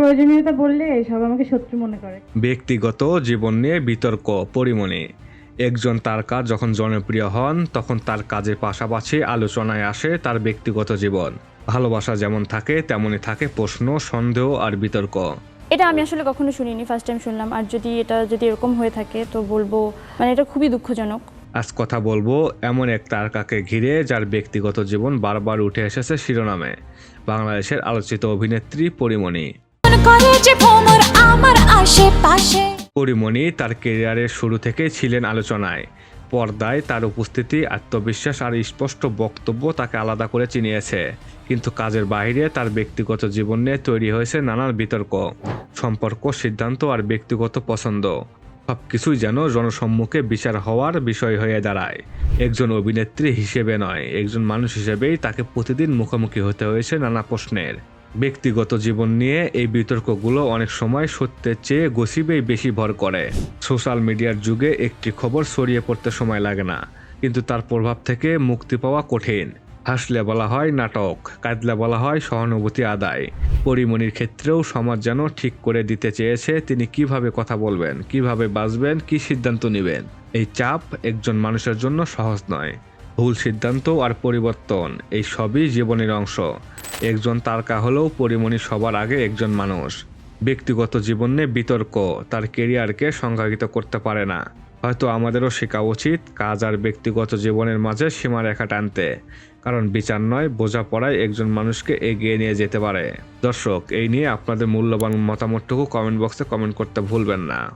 প্রয়োজনীয়তা বললে সব আমাকে শত্রু মনে করে। ব্যক্তিগত জীবন নিয়ে বিতর্ক পরিমণি। একজন তারকা যখন জনপ্রিয় হন তখন তার কাজের পাশাপাশি আলোচনায় আসে তার ব্যক্তিগত জীবন। ভালোবাসা যেমন থাকে তেমনই থাকে প্রশ্ন সন্দেহ আর বিতর্ক। এটা আমি আসলে কখনো শুনিনি ফার্স্ট টাইম শুনলাম। আর যদি এটা যদি এরকম হয়ে থাকে তো বলব মানে এটা খুবই দুঃখজনক। আজ কথা বলব এমন এক তারকাকে ঘিরে যার ব্যক্তিগত জীবন বারবার উঠে এসেছে শিরোনামে। বাংলাদেশের আলোচিত অভিনেত্রী পরিমণি। করে যে ভ্রমর আমার আশেপাশে। পরিমণি তার কেরিয়ারের শুরু থেকে ছিলেন আলোচনায়। পর্দায় তার উপস্থিতি, আত্মবিশ্বাস আর স্পষ্ট বক্তব্য তাকে আলাদা করে চিনিয়েছে। কিন্তু কাজের বাইরে তার ব্যক্তিগত জীবন নিয়ে তৈরি হয়েছে নানান বিতর্ক, সম্পর্ক, সিদ্ধান্ত আর ব্যক্তিগত পছন্দ। সবকিছুই যেন জনসম্মুখে বিচার হওয়ার বিষয় হয়ে দাঁড়ায়। একজন অভিনেত্রী হিসেবে নয়, একজন মানুষ হিসেবেই তাকে প্রতিদিন মুখোমুখি হতে হয়েছে নানা প্রশ্নের। ব্যক্তিগত জীবন নিয়ে এই বিতর্কগুলো অনেক সময় সত্যের চেয়ে গসিবেই বেশি ভর করে। সোশ্যাল মিডিয়ার যুগে একটি খবর ছড়িয়ে পড়তে সময় লাগে না, কিন্তু তার প্রভাব থেকে মুক্তি পাওয়া কঠিন। হাসলে বলা হয় নাটক, কাঁদলে বলা হয় সহানুভূতি আদায়। পরিমণির ক্ষেত্রেও সমাজ যেন ঠিক করে দিতে চেয়েছে তিনি কীভাবে কথা বলবেন, কীভাবে বাঁচবেন, কি সিদ্ধান্ত নেবেন। এই চাপ একজন মানুষের জন্য সহজ নয়। ভুল সিদ্ধান্ত আর পরিবর্তন, এই সবই জীবনের অংশ। একজন তারকা হলেও পরিমণি সবার আগে একজন মানুষ। ব্যক্তিগত জীবনে বিতর্ক তার কেরিয়ারকে সংজ্ঞায়িত করতে পারে না। হয়তো আমাদেরও শেখা উচিত কাজ আর ব্যক্তিগত জীবনের মাঝে সীমারেখা টানতে। কারণ বিচার নয়, বোঝাপড়ায় একজন মানুষকে এগিয়ে নিয়ে যেতে পারে। দর্শক, এই নিয়ে আপনাদের মূল্যবান মতামতটুকু কমেন্ট বক্সে কমেন্ট করতে ভুলবেন না।